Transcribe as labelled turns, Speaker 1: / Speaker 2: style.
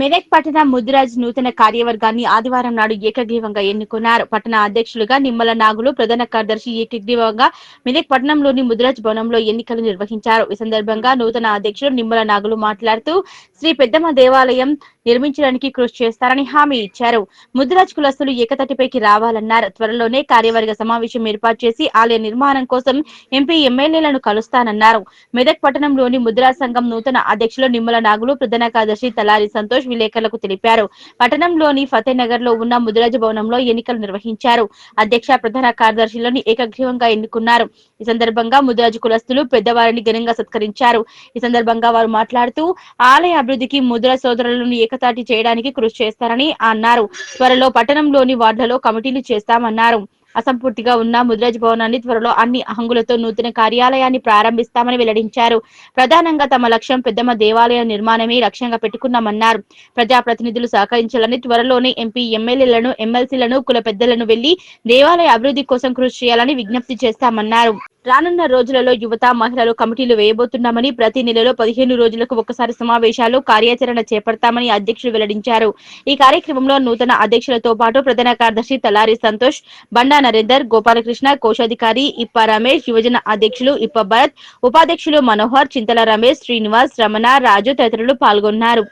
Speaker 1: మెదక్ పట్టణ ముదిరాజ్ నూతన కార్యవర్గాన్ని ఆదివారం నాడు ఏకగ్రీవంగా ఎన్నుకున్నారు. పట్టణ అధ్యక్షులుగా నిమ్మల నాగులు ప్రధాన కార్యదర్శి ఏకగ్రీవంగా మెదక్ పట్టణంలోని ముదిరాజ్ భవనంలో ఎన్నికలు నిర్వహించారు. ఈ సందర్భంగా నూతన అధ్యక్షులు నిమ్మల నాగులు మాట్లాడుతూ శ్రీ పెద్దమ్మ దేవాలయం నిర్మించడానికి కృషి చేస్తారని హామీ ఇచ్చారు. ముద్రాజ్ కులస్తులు ఏకతటిపైకి రావాలన్నారు. త్వరలోనే కార్యవర్గ సమావేశం ఏర్పాటు చేసి ఆలయ నిర్మాణం కోసం ఎంపీ ఎమ్మెల్యేలను కలుస్తానన్నారు. మెదక్ పట్టణంలోని ముద్రా సంఘం నూతన అధ్యక్షులు నిమ్మల నాగులు ప్రధాన కార్యదర్శి తలారి సంతోష్ విలేకరులకు తెలిపారు. పట్టణంలోని ఫతేనగర్లో ఉన్న ముదిరాజ భవనంలో ఎన్నికలు నిర్వహించారు. అధ్యక్ష ప్రధాన కార్యదర్శులను ఏకగ్రీవంగా ఎన్నుకున్నారు. ఈ సందర్భంగా ముదిరాజు కులస్తులు పెద్దవారిని ఘనంగా సత్కరించారు. ఈ సందర్భంగా వారు మాట్లాడుతూ ఆలయ అభివృద్ధికి ముద్ర సోదరులను ఏక ఏకతాటి చేయడానికి కృషి చేస్తారని అన్నారు. త్వరలో పట్టణంలోని వార్డులలో కమిటీలు చేస్తామన్నారు. అసంపూర్తిగా ఉన్న ముద్రాజ్ భవనాన్ని త్వరలో అన్ని హంగులతో నూతన కార్యాలయాన్ని ప్రారంభిస్తామని వెల్లడించారు. ప్రధానంగా తమ లక్ష్యం పెద్దమ్మ దేవాలయ నిర్మాణమే లక్ష్యంగా పెట్టుకున్నామన్నారు. ప్రజాప్రతినిధులు సహకరించాలని త్వరలోనే ఎంపీ ఎమ్మెల్యేలను ఎమ్మెల్సీలను కుల పెద్దలను వెళ్ళి దేవాలయ అభివృద్ధి కోసం కృషి చేయాలని విజ్ఞప్తి చేస్తామన్నారు. రానున్న రోజులలో యువత మహిళలు కమిటీలు వేయబోతున్నామని ప్రతి నెలలో పదిహేను రోజులకు ఒకసారి సమావేశాలు కార్యాచరణ చేపడతామని అధ్యక్షులు వెల్లడించారు. ఈ కార్యక్రమంలో నూతన అధ్యక్షులతో పాటు ప్రధాన కార్యదర్శి తలారి సంతోష్ బండా నరేందర్ గోపాలకృష్ణ కోశాధికారి ఇప్ప రమేష్ యువజన అధ్యక్షులు ఇప్ప భరత్ ఉపాధ్యక్షులు మనోహర్ చింతల రమేష్ శ్రీనివాస్ రమణ రాజు తదితరులు పాల్గొన్నారు.